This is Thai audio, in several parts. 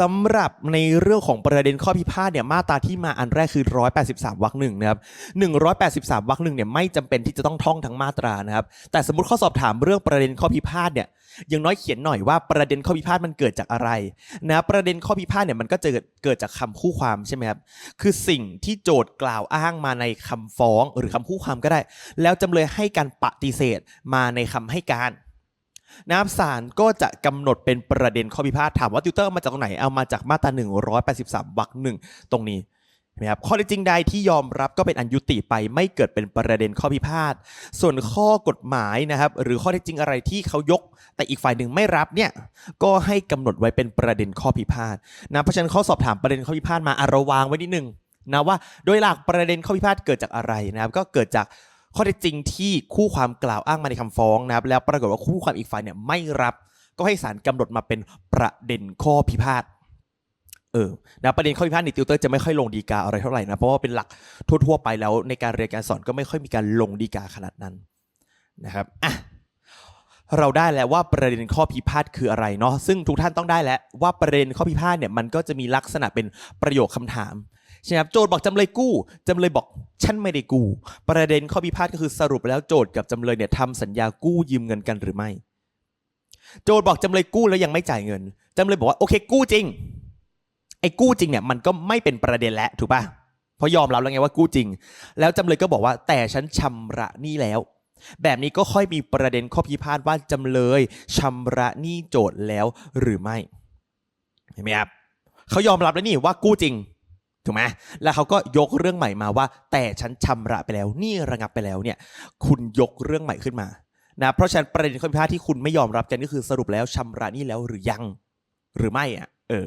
สำหรับในเรื่องของประเด็นข้อพิพาทเนี่ยมาตราที่มาอันแรกคือ 183วรรคหนึ่งนะครับ183วรรคหนึ่งเนี่ยไม่จำเป็นที่จะต้องท่องทั้งมาตรานะครับแต่สมมติข้อสอบถามเรื่องประเด็นข้อพิพาทเนี่ยอย่างน้อยเขียนหน่อยว่าประเด็นข้อพิพาทมันเกิดจากอะไรนะประเด็นข้อพิพาทเนี่ยมันก็จะเกิดเกิดจากคำคู่ความใช่ไหมครับคือสิ่งที่โจทย์กล่าวอ้างมาในคำฟ้องหรือคำคู่ความก็ได้ แล้วจำเลยให้การปฏิเสธมาในคำให้การ นะครับศาลก็จะกำหนดเป็นประเด็นข้อพิพาทถามว่าติวเตอร์มาจากตรงไหนเอามาจากมาตรา183วรรคหนึ่งตรงนี้เห็นไหมครับข้อท็จจริงใดที่ยอมรับก็เป็นอันยุติไปไม่เกิดเป็นประเด็นข้อพิพาทส่วนข้อกฎหมายนะครับ หรือข้อเท็จจริงอะไรที่เขายก แต่อีกฝ่ายหนึ่งไม่รับเนี่ยก็ให้กำหนดไว้เป็นประเด็นข้อพิพาทนะเพราะฉะนั้นข้อสอบถามประเด็นข้อพิพาทมาอะระวางไว้นิดนึงนะว่าโดยหลักประเด็นข้อพิพาทเกิดจากอะไรนะครับ ก็เกิดจาก ข้อเท็จจริงที่คู่ความกล่าวอ้างมาในคำฟ้องนะครับ แล้วปรากฏว่าคู่ความอีกฝ่ายเนี่ยไม่รับ ก็ให้ศาลกำหนดมาเป็นประเด็นข้อพิพาทเออนะประเด็นข้อพิพาทในติวเตอร์จะไม่ค่อยลงดีกาอะไรเท่าไหร่นะ เพราะว่าเป็นหลักทั่ว ๆ ไปแล้วในการเรียนการสอนก็ไม่ค่อยมีการลงดีกาขนาดนั้นนะครับอะเราได้แล้วว่าประเด็นข้อพิพาทคืออะไรเนาะซึ่งทุกท่านต้องได้แล้วว่าประเด็นข้อพิพาทเนี่ยมันก็จะมีลักษณะเป็นประโยคคำถาม ใช่ไหมครับโจทย์บอกจำเลยกู้จำเลยบอกฉันไม่ได้กู้ ประเด็นข้อพิพาทก็คือสรุปแล้วโจทย์กับจำเลยเนี่ยทำสัญญากู้ยืมเงินกันหรือไม่ โจทย์บอกจำเลยกู้แล้วยังไม่จ่ายเงินจำเลยบอกว่าโอเคกู้จริงไอ้กู้จริงเนี่ยมันก็ไม่เป็นประเด็นแล้วถูกป่ะเพราะยอมรับแล้วไงว่ากู้จริง แล้วจำเลยก็บอกว่าแต่ฉันชำระหนี้แล้ว แบบนี้ก็ค่อยมีประเด็นข้อพิพาทว่าจำเลยชำระหนี้โจทย์แล้วหรือไม่เห็นไหมครับเขายอมรับแล้วนี่ว่ากู้จริง ถูกไหมแล้วเขาก็ยกเรื่องใหม่มาว่า แต่ฉันชำระไปแล้วนี่ระงับไปแล้วเนี่ย คุณยกเรื่องใหม่ขึ้นมานะเพราะฉะนั้นประเด็นข้อพิพาทที่คุณไม่ยอมรับกันก็คือสรุปแล้วชำระนี่แล้วหรือยังหรือไม่อะเออ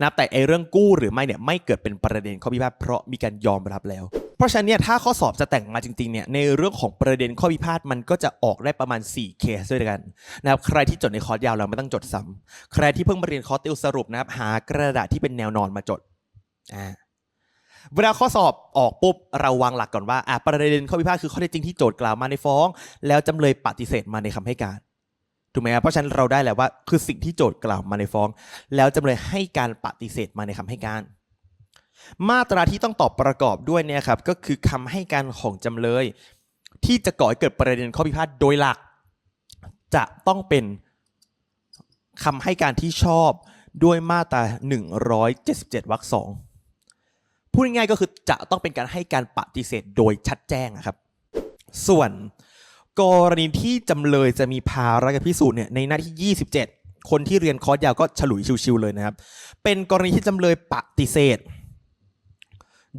นะแต่ไอเรื่องกู้หรือไม่เนี่ยไม่เกิดเป็นประเด็นข้อพิพาทเพราะมีการยอมรับแล้ว เพราะฉะนั้นเนี่ยถ้าข้อสอบจะแต่งมาจริงๆเนี่ยในเรื่องของประเด็นข้อพิพาทมันก็จะออกได้ประมาณ 4 เคสด้วยกันนะครับใครที่จดในคอร์สยาวเราไม่ต้องจดซ้ำใครที่เพิ่งมาเรียนคอร์สติวสรุปนะครับหากระดาษที่เป็นแนวนอนมาจดอ่า เวลาข้อสอบออกปุ๊บเราวางหลักก่อนว่าอะประเด็นข้อพิพาทคือข้อเท็จจริงที่โจทย์กล่าวมาในฟ้อง แล้วจำเลยปฏิเสธมาในคำให้การถูกไหมครับเพราะฉะนั้นเราได้แล้วว่าคือสิ่งที่โจทย์กล่าวมาในฟ้อง แล้วจำเลยให้การปฏิเสธมาในคำให้การ มาตราที่ต้องตอบประกอบด้วยเนี่ยครับก็คือคำให้การของจำเลย ที่จะก่อให้เกิดประเด็นข้อพิพาทโดยหลัก จะต้องเป็นคำให้การที่ชอบด้วยมาตรา 177วรรคสอง พูดง่ายๆก็คือจะต้องเป็นการให้การปฏิเสธโดยชัดแจ้งครับ ส่วนกรณีที่จำเลยจะมีภาระการพิสูจน์เนี่ยในหน้าที่ 27 คนที่เรียนคอร์สยาวก็ฉลุยชิวๆเลยนะครับ เป็นกรณีที่จำเลยปฏิเสธ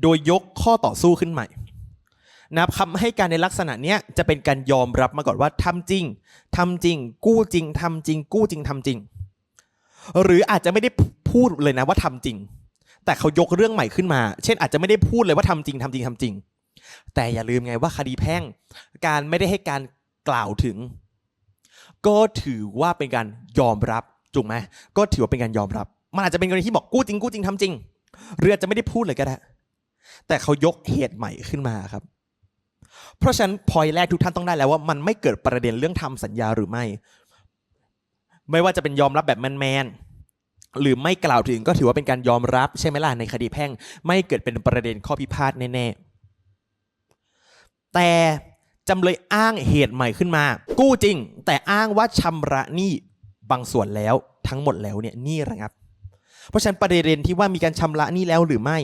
โดยยกข้อต่อสู้ขึ้นใหม่นะครับคำให้การในลักษณะเนี้ยจะเป็นการยอมรับมาก่อนว่าทำจริงทำจริง กู้จริงทำจริง กู้จริงทำจริง หรืออาจจะไม่ได้พูดเลยนะว่าทำจริง แต่เขายกเรื่องใหม่ขึ้นมา เช่นอาจจะไม่ได้พูดเลยว่าทำจริงทำจริงทำจริง แต่อย่าลืมไงว่าคดีแพ่ง การไม่ได้ให้การกล่าวถึง ก็ถือว่าเป็นการยอมรับถูกไหมก็ถือว่าเป็นการยอมรับ มันอาจจะเป็นกรณีที่บอกกู้จริงกู้จริงทำจริงหรือจะไม่ได้พูดเลยก็ได้ แต่เขายกเหตุใหม่ขึ้นมาครับ เพราะฉะนั้นพอยแรกทุกท่านต้องได้แล้วว่ามันไม่เกิดประเด็นเรื่องทำสัญญาหรือไม่ ไม่ว่าจะเป็นยอมรับแบบแมนๆ หรือไม่กล่าวถึงก็ถือว่าเป็นการยอมรับใช่ไหมล่ะในคดีแพ่ง ไม่เกิดเป็นประเด็นข้อพิพาทแน่ๆ แต่จำเลยอ้างเหตุใหม่ขึ้นมา กู้จริง แต่อ้างว่าชำระหนี้บางส่วนแล้วทั้งหมดแล้วเนี่ยหนี้ระงับ เพราะฉะนั้นประเด็นที่ว่ามีการชำระหนี้แล้วหรือไม่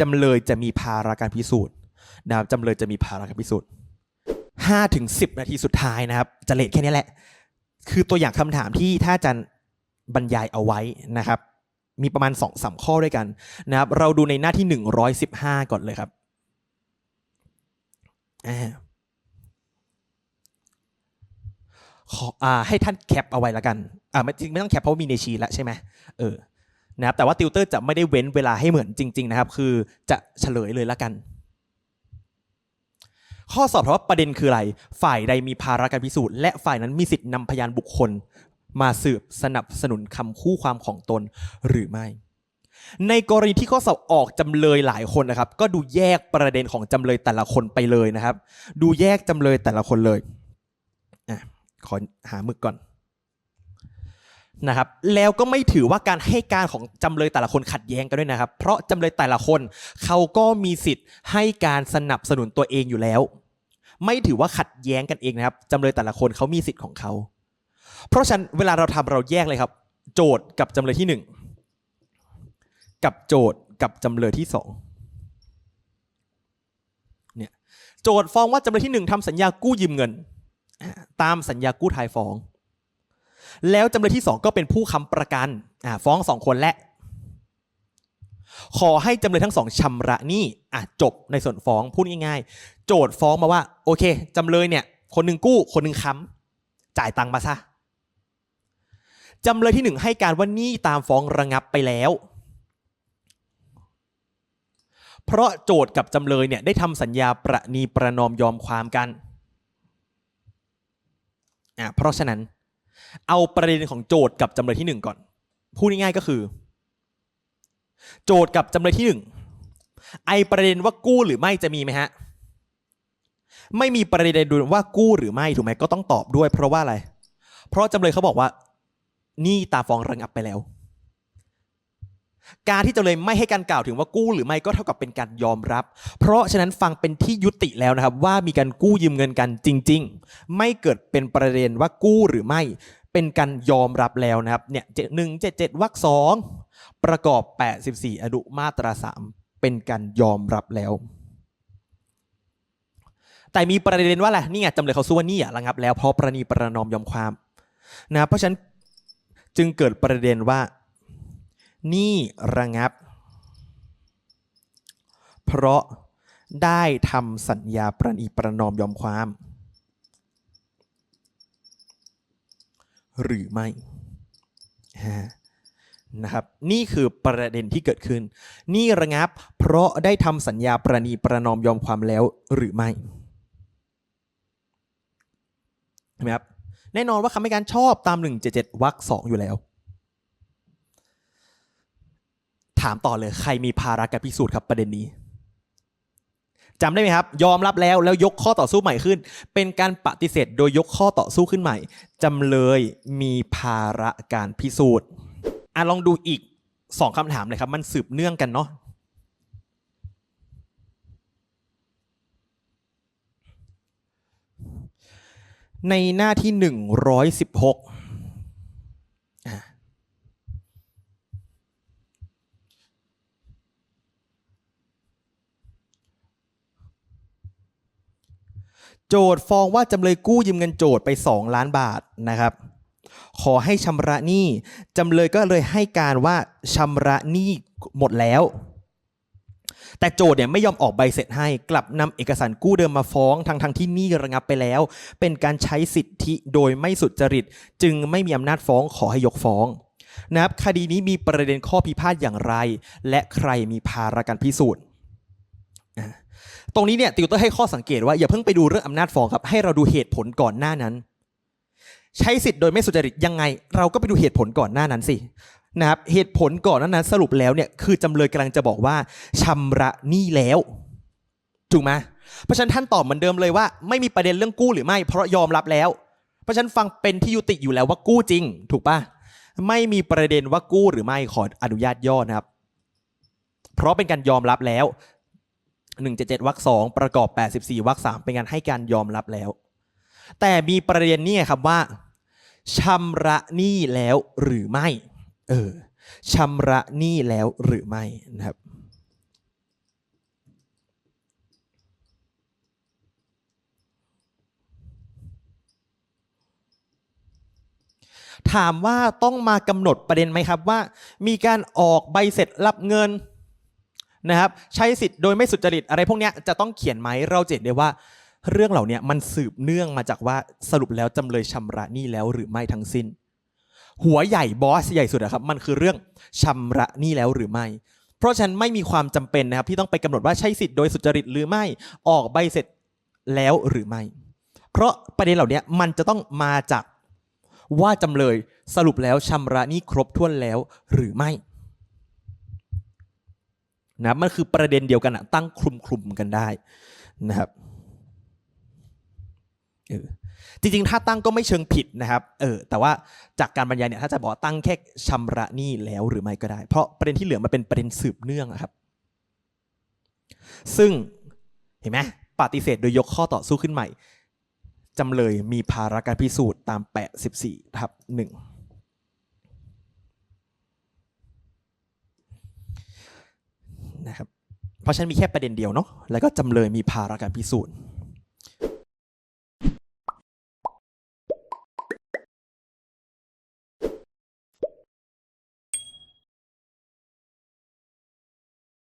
จำเลยจะมีภาระการพิสูจน์นะครับจำเลยจะมีภาระการพิสูจน์5ถึง10 นาทีสุดท้ายนะครับ จะเลทแค่นี้แหละ คือตัวอย่างคำถามที่ถ้าอาจารย์ บรรยายเอาไว้นะครับ มีประมาณ2อสข้อด้วยกันนะครับ เราดูในหน้าที่ 115 ก่อนเลยครับอ่าขออ่าให้ท่านแคปเอาไว้ละกันอ่าไม่จริงไม่ต้องแคปเพราะามีในชีแล้วใช่ไหมเออนะครับแต่ว่าติวเตอร์จะไม่ได้เว้นเวลาให้เหมือนจริง ๆ นะครับ คือจะเฉลยเลยละกัน ข้อสอบถามว่าประเด็นคืออะไร ฝ่ายใดมีภาระการพิสูจน์และฝ่ายนั้นมีสิทธินำพยานบุคคล มาสืบสนับสนุนคำคู่ความของตนหรือไม่ ในกรณีที่ข้อสอบออกจำเลยหลายคนนะครับ ก็ดูแยกประเด็นของจำเลยแต่ละคนไปเลยนะครับ ดูแยกจำเลยแต่ละคนเลยอะขอหามึกก่อนนะครับแล้วก็ไม่ถือว่าการให้การของจำเลยแต่ละคนขัดแย้งกันด้วยนะครับ เพราะจำเลยแต่ละคนเขาก็มีสิทธิ์ให้การสนับสนุนตัวเองอยู่แล้ว ไม่ถือว่าขัดแย้งกันเองนะครับจำเลยแต่ละคนเขามีสิทธิ์ของเขา เพราะฉะนั้นเวลาเราทำเราแยกเลยครับ โจทย์กับจำเลยที่หนึ่งกับโจทย์กับจำเลยที่สองเนี่ยโจทย์ฟ้องว่าจำเลยที่หนึ่งทำสัญญากู้ยืมเงิน ตามสัญญากู้ทายฟ้อง แล้วจำเลยที่สองก็เป็นผู้ค้ำประกันฟ้องสองคนและ ขอให้จำเลยทั้งสองชำระหนี้อะจบในส่วนฟ้องพูดง่ายๆ โจทย์ฟ้องมาว่า โอเคจำเลยเนี่ยคนหนึ่งกู้คนหนึ่งค้ำจ่ายตังค์มาซะ จำเลยที่หนึ่งให้การว่าหนี้ตามฟ้องระงับไปแล้ว เพราะโจทย์กับจำเลยเนี่ยได้ทำสัญญาประนีประนอมยอมความกันอะเพราะฉะนั้น เอาประเด็นของโจทย์กับจำเลยที่หนึ่งก่อน พูดง่ายๆก็คือ โจทย์กับจำเลยที่หนึ่งไอประเด็นว่ากู้หรือไม่จะมีไหมฮะไม่มีประเด็นดูว่ากู้หรือไม่ถูกไหมก็ต้องตอบด้วย เพราะว่าอะไร เพราะจำเลยเขาบอกว่า หนี่ตาฟองระงับไปแล้ว การที่จำเลยไม่ให้การกล่าวถึงว่ากู้หรือไม่ก็เท่ากับเป็นการยอมรับ เพราะฉะนั้นฟังเป็นที่ยุติแล้วนะครับ ว่ามีการกู้ยืมเงินกันจริง ๆ ไม่เกิดเป็นประเด็นว่ากู้หรือไม่เป็นการยอมรับแล้วนะครับเนี่ยเจ็ดหนึ่งเจ็ดเจ็ดวรรคสองประกอบ 84 อนุมาตรา 3 เป็นการยอมรับแล้ว แต่มีประเด็นว่าอะไรนี่ไงจำเลยเขาสู้ว่านี่อะระงับแล้วเพราะประนีประนอมยอมความนะเพราะฉะนั้น จึงเกิดประเด็นว่า นี่ระงับ เพราะได้ทำสัญญาประนีประนอมยอมความ หรือไม่นะครับนี่คือประเด็นที่เกิดขึ้น นี่ระงับ เพราะได้ทำสัญญาประนีประนอมยอมความแล้วหรือไม่นไหมครับ แน่นอนว่าคำให้การชอบตาม 177วรรคสองอยู่แล้ว ถามต่อเลยใครมีภาระการพิสูจน์ครับประเด็นนี้จำได้ไหมครับ ยอมรับแล้วแล้วยกข้อต่อสู้ใหม่ขึ้น เป็นการปฏิเสธโดยยกข้อต่อสู้ขึ้นใหม่จำเลยมีภาระการพิสูจน์อะลองดูอีกสองคำถามเลยครับ มันสืบเนื่องกันเนาะ ในหน้าที่หนึ่งร้อยสิบหกโจทย์ฟ้องว่าจำเลยกู้ยืมเงินโจทย์ไป 2 ล้านบาทนะครับ ขอให้ชำระหนี้จำเลยก็เลยให้การว่าชำระหนี้หมดแล้ว แต่โจทย์เนี่ยไม่ยอมออกใบเสร็จให้กลับนำเอกสารกู้เดิมมาฟ้องทั้งทั้งที่หนี้ระงับไปแล้ว เป็นการใช้สิทธิโดยไม่สุจริต จึงไม่มีอำนาจฟ้องขอให้ยกฟ้องนะครับคดีนี้มีประเด็นข้อพิพาทอย่างไร และใครมีภาระการพิสูจน์ตรงนี้เนี่ยติวเตอร์ให้ข้อสังเกตว่าอย่าเพิ่งไปดูเรื่องอำนาจฟ้องครับให้เราดูเหตุผลก่อนหน้านั้น ใช้สิทธิ์โดยไม่สุจริตยังไง เราก็ไปดูเหตุผลก่อนหน้านั้นสิ นะครับเหตุผลก่อนหน้านั้นสรุปแล้วเนี่ยคือจำเลยกำลังจะบอกว่าชำระหนี้แล้วถูกไหมเพราะฉะนั้นท่านตอบเหมือนเดิมเลยว่าไม่มีประเด็นเรื่องกู้หรือไม่ เพราะยอมรับแล้ว เพราะฉะนั้นฟังเป็นที่ยุติอยู่แล้วว่ากู้จริง ถูกปะไม่มีประเด็นว่ากู้หรือไม่ขออนุญาตย่อนะครับ เพราะเป็นการยอมรับแล้ว177วรรคสองประกอบ 84วรรคสามเป็นการให้การยอมรับแล้ว แต่มีประเด็นนี่ครับว่าชำระหนี้แล้วหรือไม่ เออชำระหนี้แล้วหรือไม่นะครับถามว่าต้องมากำหนดประเด็นไหมครับว่า มีการออกใบเสร็จรับเงินนะครับ ใช้สิทธิ์โดยไม่สุจริตอะไรพวกนี้จะต้องเขียนไหมเราจะเห็นได้ว่า เรื่องเหล่านี้มันสืบเนื่องมาจากว่าสรุปแล้วจำเลยชำระหนี้แล้วหรือไม่ทั้งสิ้น หัวใหญ่บอสใหญ่สุดอะครับมันคือเรื่องชำระหนี้แล้วหรือไม่ เพราะฉะนั้นไม่มีความจำเป็นนะครับที่ต้องไปกำหนดว่าใช้สิทธิ์โดยสุจริตหรือไม่ออกใบเสร็จแล้วหรือไม่ เพราะประเด็นเหล่านี้มันจะต้องมาจากว่าจำเลยสรุปแล้วชำระหนี้ครบถ้วนแล้วหรือไม่นะมันคือประเด็นเดียวกันอะตั้งคลุมคลุมกันได้นะครับ เออจริงๆ ถ้าตั้งก็ไม่เชิงผิดนะครับ เออ แต่ว่าจากการบรรยายเนี่ย ถ้าจะบอกตั้งแค่ชำระหนี้แล้วหรือไม่ก็ได้ เพราะประเด็นที่เหลือมันเป็นประเด็นสืบเนื่องอะครับ ซึ่งเห็นไหมปฏิเสธโดยยกข้อต่อสู้ขึ้นใหม่ จำเลยมีภาระการพิสูจน์ตาม 84ทับหนึ่งนะครับ เพราะฉันมีแค่ประเด็นเดียวเนาะ แล้วก็จำเลยมีภาระการพิสูจน์